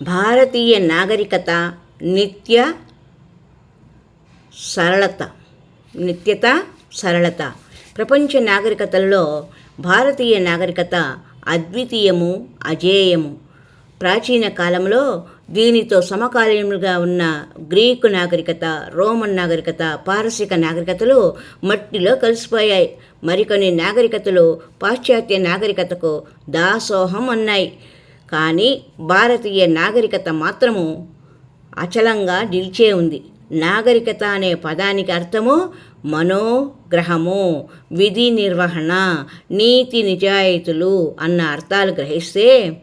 భారతీయ నాగరికత నిత్య సరళత నిత్యత సరళత ప్రపంచ నాగరికతల్లో భారతీయ నాగరికత అద్వితీయము అజేయము ప్రాచీన కాలంలో దీనితో సమకాలీనులుగా ఉన్న గ్రీకు నాగరికత రోమన్ నాగరికత పారసిక నాగరికతలు మట్టిలో కలిసిపోయాయి మరికొన్ని నాగరికతలు పాశ్చాత్య నాగరికతకు దాసోహం అన్నాయి కానీ భారతీయ నాగరికత మాత్రము అచలంగా నిలిచే ఉంది. నాగరికత అనే పదానికి అర్థము మనోగ్రహము విధి నిర్వహణ నీతి నిజాయితీలు అన్న అర్థాలు గ్రహిస్తే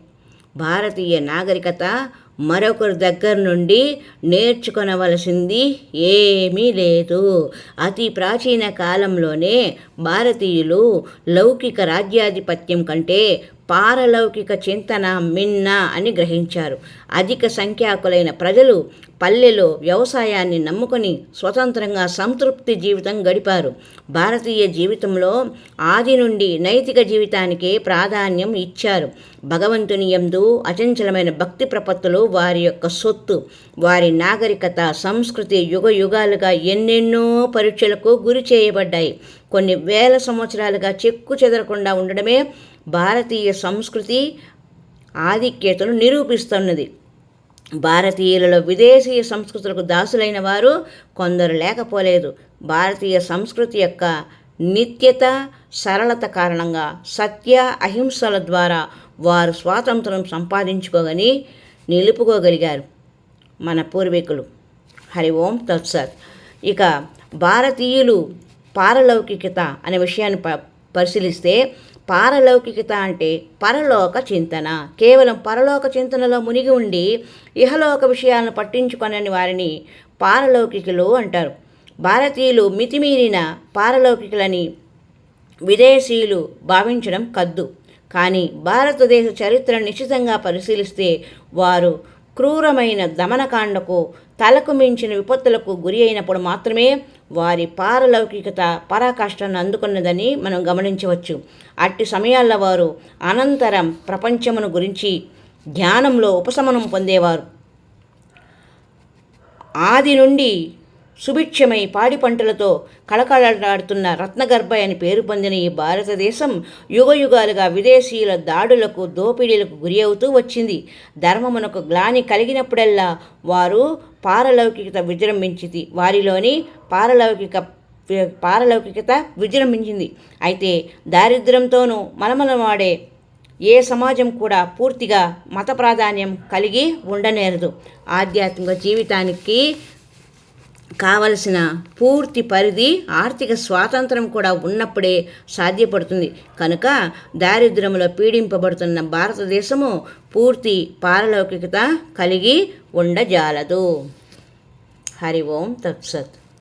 భారతీయ నాగరికత మరొకరి దగ్గర నుండి నేర్చుకొనవలసింది ఏమీ లేదు. అతి ప్రాచీన కాలంలోనే భారతీయులు లౌకిక రాజ్యాధిపత్యం కంటే పారలౌకిక చింతన మిన్న అని గ్రహించారు. అధిక సంఖ్యాకులైన ప్రజలు పల్లెలో వ్యవసాయాన్ని నమ్ముకొని స్వతంత్రంగా సంతృప్తి జీవితం గడిపారు. భారతీయ జీవితంలో ఆది నుండి నైతిక జీవితానికే ప్రాధాన్యం ఇచ్చారు. భగవంతుని యందు అచంచలమైన భక్తి ప్రపత్తులు వారి యొక్క సొత్తు వారి నాగరికత సంస్కృతి యుగ యుగాలుగా ఎన్నెన్నో పరీక్షలకు గురి చేయబడ్డాయి. కొన్ని వేల సంవత్సరాలుగా చెక్కు చెదరకుండా ఉండడమే భారతీయ సంస్కృతి ఆధిక్యతను నిరూపిస్తున్నది. భారతీయులలో విదేశీయ సంస్కృతులకు దాసులైన వారు కొందరు లేకపోలేదు. భారతీయ సంస్కృతి యొక్క నిత్యత సరళత కారణంగా సత్య అహింసల ద్వారా వారు స్వాతంత్రం సంపాదించుకోగని నిలుపుకోగలిగారు మన పూర్వీకులు. హరి ఓం తత్సత్. ఇక భారతీయులు పారలౌకికత అనే విషయాన్ని ప పరిశీలిస్తే పారలౌకికత అంటే పరలోక చింతన. కేవలం పరలోక చింతనలో మునిగి ఉండి ఇహలోక విషయాలను పట్టించుకొనని వారిని పారలౌకికులు అంటారు. భారతీయులు మితిమీరిన పారలౌకికులని విదేశీయులు భావించడం కద్దు. కానీ భారతదేశ చరిత్రను నిశ్చితంగా పరిశీలిస్తే వారు క్రూరమైన దమనకాండకు తలకు మించిన విపత్తులకు గురి అయినప్పుడు మాత్రమే వారి పారలౌకికత పరాకాష్ఠను అందుకున్నదని మనం గమనించవచ్చు. అట్టి సమయాల్లో వారు అనంతరం ప్రపంచమును గురించి ధ్యానంలో ఉపశమనం పొందేవారు. ఆది నుండి సుభిక్షమై పాడి పంటలతో కళకళలాడుతున్న రత్నగర్భ అని పేరు పొందిన ఈ భారతదేశం యుగయుగాలుగా విదేశీయుల దాడులకు దోపిడీలకు గురి అవుతూ వచ్చింది. ధర్మమునకు గ్లాని కలిగినప్పుడల్లా వారు పారలౌకికత విజృంభించింది. వారిలోని పారలౌకిక పారలౌకికత విజృంభించింది. అయితే దారిద్ర్యంతోనూ మలమలమాడే ఏ సమాజం కూడా పూర్తిగా మత ప్రాధాన్యం కలిగి ఉండనేరదు. ఆధ్యాత్మిక జీవితానికి కావలసిన పూర్తి పరిధి ఆర్థిక స్వాతంత్రం కూడా ఉన్నప్పుడే సాధ్యపడుతుంది. కనుక దారిద్ర్యంలో పీడింపబడుతున్న భారతదేశము పూర్తి పారలౌకికత కలిగి ఉండజాలదు. హరి ఓం తత్సత్.